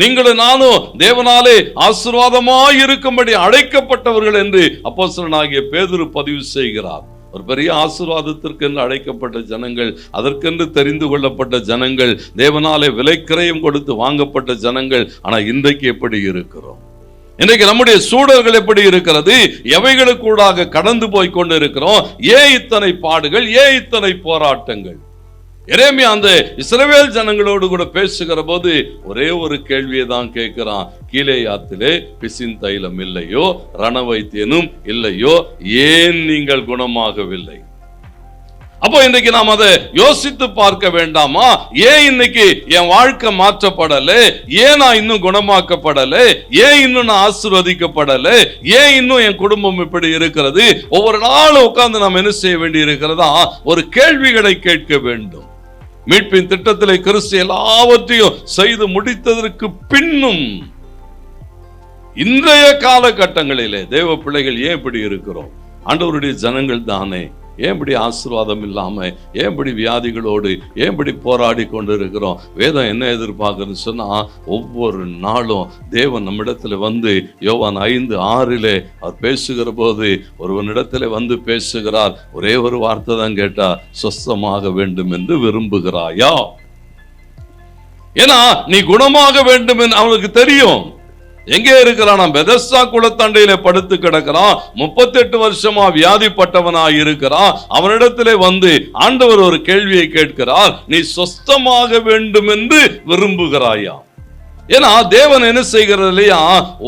நீங்களும் நானும் தேவனாலே ஆசீர்வாதமாய் இருக்கும்படி அழைக்கப்பட்டவர்கள் என்று அப்போசனாகிய பேதுரு பதிவு செய்கிறார். ஒரு பெரிய ஆசீர்வாதத்திற்கென்று அழைக்கப்பட்ட ஜனங்கள் அதற்கென்று தெரிந்து கொள்ளப்பட்ட ஜனங்கள் தேவனாலே விலைக்கிரயம் கொடுத்து வாங்கப்பட்ட ஜனங்கள் ஆனால் இன்றைக்கு எப்படி இருக்கிறோம்? இன்றைக்கு நம்முடைய சூழல்கள் எப்படி இருக்கிறது? எவைகளுக்கூடாக கடந்து போய் கொண்டு இருக்கிறோம் ஏன் இத்தனை பாடுகள்? ஏன் இத்தனை போராட்டங்கள்? எரேமியா அந்த இஸ்ரவேல் ஜனங்களோடு கூட பேசுகிற போது ஒரே ஒரு கேள்வியை தான் கேட்கிறான். கீழே யாத்திலே பிசின் தைலம் இல்லையோ ரணவைத்தியனும் இல்லையோ ஏன் நீங்கள் குணமாகவில்லை? அப்போ இன்னைக்கு நாம் அதை யோசித்து பார்க்க வேண்டாமா? ஏன் இன்னைக்கு என் வாழ்க்கை மாற்றப்படலை? ஏன் நான் இன்னும் குணமாக்கப்படலை? ஏன் இன்னும் நான் ஆசிர்வதிக்கப்படலை? ஏன் இன்னும் என் குடும்பம் இப்படி இருக்கிறது? ஒவ்வொரு நாளும் உட்கார்ந்து நாம் என்ன செய்ய வேண்டி இருக்கிறதா ஒரு கேள்விகளை கேட்க வேண்டும். மீட்பின் திட்டத்திலே கிறிஸ்து எல்லாவற்றையும் செய்து முடித்ததற்கு பின்னும் இன்றைய காலகட்டங்களிலே தேவ பிள்ளைகள் ஏன் இப்படி இருக்கிறோம்? ஆண்டவருடைய ஜனங்கள் தானே. ஏன் இப்படி ஆசீர்வாதம் இல்லாமல் ஏன் இப்படி வியாதிகளோடு ஏன் இப்படி போராடி கொண்டு இருக்கிறோம் வேதம் என்ன எதிர்பார்க்குறதுன்னு சொன்னா ஒவ்வொரு நாளும் தேவன் நம்மிடத்தில் வந்து யோவான் ஐந்து ஆறிலே அவர் பேசுகிற போது ஒருவனிடத்தில் வந்து பேசுகிறார். ஒரே ஒரு வார்த்தை தான் கேட்டால் சொஸ்தமாக வேண்டும் என்று விரும்புகிறாயா? ஏன்னா நீ குணமாக வேண்டும் என்று அவனுக்கு தெரியும். எங்கே இருக்கிறான்? பெதஸ்தா குளத்தண்டையில படுத்து கிடக்கிறான். முப்பத்தெட்டு வருஷமா வியாதிப்பட்டவனாய் இருக்கிறான். அவனிடத்திலே வந்து ஆண்டவர் ஒரு கேள்வியை கேட்கிறார். நீ சொஸ்தமாக வேண்டும் என்று விரும்புகிறாயா? ஏன்னா தேவன் என்ன செய்கிறது இல்லையா?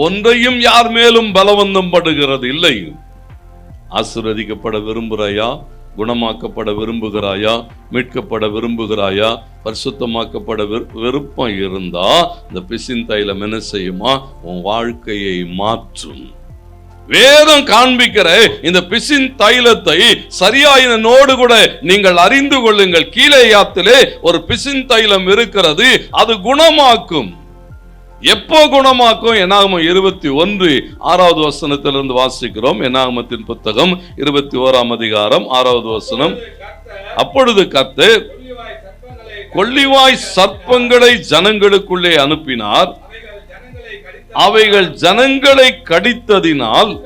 ஒன்றையும் யார் மேலும் பலவந்தம் படுகிறது இல்லை ஆசீர்வதிக்கப்பட விரும்புகிறாயா? குணமாக்கப்பட விரும்புகிறாயா? மீட்கப்பட விரும்புகிறாயா? பரிசுத்தமாக்கப்பட விருப்பம் இருந்தா இந்த பிசின் தைலம் என்ன செய்யுமா? உன் வாழ்க்கையை மாற்றும். வேதம் காண்பிக்கிற இந்த பிசின் தைலத்தை சரியாயினோடு கூட நீங்கள் அறிந்து கொள்ளுங்கள். கீழே யாத்திலே ஒரு பிசின் தைலம் இருக்கிறது அது குணமாக்கும். எப்போ குணமாக்கும்? என்னாகமம் இருபத்தி ஒன்று ஆறாவது வசனத்திலிருந்து வாசிக்கிறோம். என்னாகமத்தின் புத்தகம்? இருபத்தி ஓராம் அதிகாரம் ஆறாவது வசனம். அப்பொழுது கத்து கொள்ளிவாய் சர்ப்பங்களை ஜனங்களுக்குள்ளே அனுப்பினார். அவைகள் ஜனங்களை கடித்ததினால்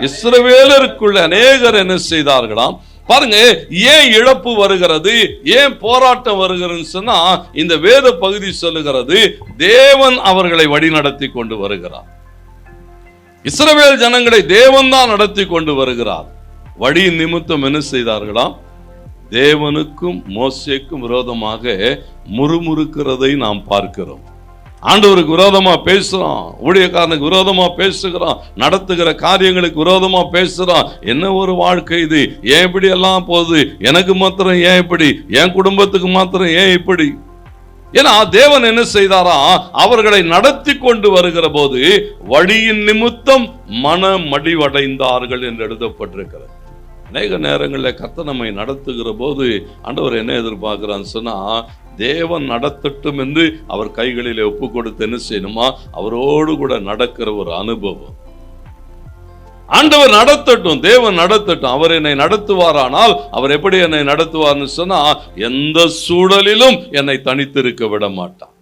இஸ்ரவேலருக்குள்ள அநேகர் என்ன செய்தார்களாம்? பாருங்க ஏன் இழப்பு வருகிறது ஏன் போராட்டம் வருகிறதுன்னு சொன்னா இந்த வேத பகுதி சொல்லுகிறது தேவன் அவர்களை வழிநடத்தி கொண்டு வருகிறார். இஸ்ரவேல் ஜனங்களை தேவன் தான் நடத்தி கொண்டு வருகிறார். வழியின் நிமித்தம் என்ன செய்தார்களாம்? தேவனுக்கும் மோசைக்கும் விரோதமாக முறுமுறுக்கிறதை நாம் பார்க்கிறோம். ஆண்டவருக்கு விரோதமா பேசுகிறோம் ஊழியக்காரனுக்கு விரோதமா பேசுகிறோம் நடத்துகிற காரியங்களுக்கு விரோதமா பேசுகிறோம் என்ன ஒரு வாழ்க்கை இது? ஏன் இப்படி எல்லாம் போகுது? எனக்கு மாத்திரம் ஏன் இப்படி? என் குடும்பத்துக்கு மாத்திரம் ஏன் இப்படி? ஏன்னா தேவன் என்ன செய்தாரா? அவர்களை நடத்தி கொண்டு வருகிற போது வழியின் நிமித்தம் மன மடிவடைந்தார்கள் என்று எழுதப்பட்டிருக்கிறது. அநேக நேரங்களில் கர்த்த நம்மை நடத்துகிற போது ஆண்டவர் என்ன எதிர்பார்க்கிறான்னு சொன்னா தேவன் நடத்தட்டும் என்று அவர் கைகளில் ஒப்பு கொடுத்து என்ன செய்யணுமா? அவரோடு கூட நடக்கிற ஒரு அனுபவம். ஆண்டவர் நடத்தட்டும் தேவன் நடத்தட்டும் அவர் என்னை நடத்துவாரானால் அவர் எப்படி என்னை நடத்துவார்னு சொன்னா எந்த சூழலிலும் என்னை தனித்திருக்க விட மாட்டான்